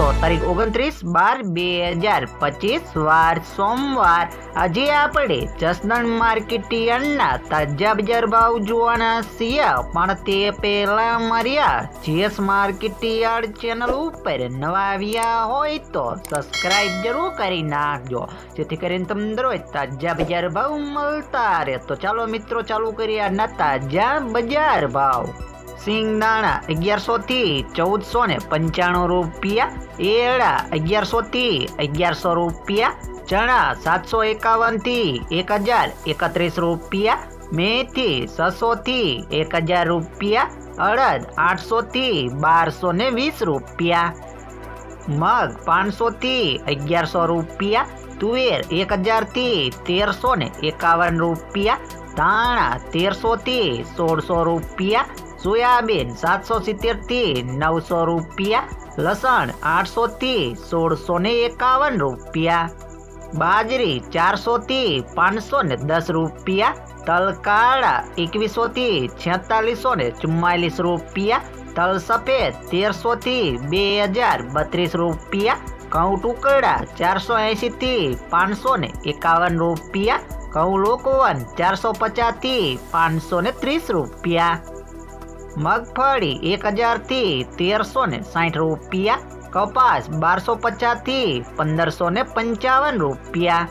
તારીખ ઓગણત્રીસ બાર બે હજાર પચીસ વાર સોમવાર. આજે આપણે જસદણ માર્કેટ યાર્ડના તાજા બજાર ભાવ જોવાના છીએ. પણ તે પહેલા માર્યા, જીએસ માર્કેટ યાર્ડ ચેનલ ઉપર નવા આવ્યા હોય તો સબસ્ક્રાઇબ જરૂર કરી નાખજો. જેથી કરીને તમને રોજ તાજા બજાર ભાવ મળતા રહે. તો ચાલો મિત્રો, ચાલુ કરીએ આજના તાજા બજાર ભાવ. સિંગદાણા અગિયારસો થી ચૌદસો ને પંચાણું રૂપિયા એળા અગિયારસો થી અગિયારસો રૂપિયા, ચણા સાતસો એકાવનથી એક હજાર એકત્રીસ રૂપિયા, મેથી છસો થી એક હજાર રૂપિયા, અડદ આઠસો થી બારસો ને વીસ રૂપિયા, મગ પાંચસો થી અગિયારસો રૂપિયા, તુવેર એક હજારથી તેરસો ને એકાવન રૂપિયા, ધાણા તેરસો થી સોળસો રૂપિયા સોયાબીન સાતસો સિત્તેરથી નવસો રૂપિયા, લસણ આઠસો થી સોળસો ને એકાવન રૂપિયા, બાજરી ચારસો થી પાંચસો ને દસ રૂપિયા, તલકાળા એકવીસોથી છેતાલીસો ને ચુમ્માલીસ રૂપિયા તલ સફેદ તેરસો થી બે હજાર બત્રીસ રૂપિયા ઘઉં ટુકડા ચારસો એંશી થી પાંચસો ને એકાવન રૂપિયા, ઘઉં લોકવન ચારસો પચાસથી પાંચસો ને ત્રીસ રૂપિયા. મગફળી એક હજારથી તેરસો ને સાઠ રૂપિયા કપાસ બારસો પચાસથી પંદરસો ને પંચાવન રૂપિયા.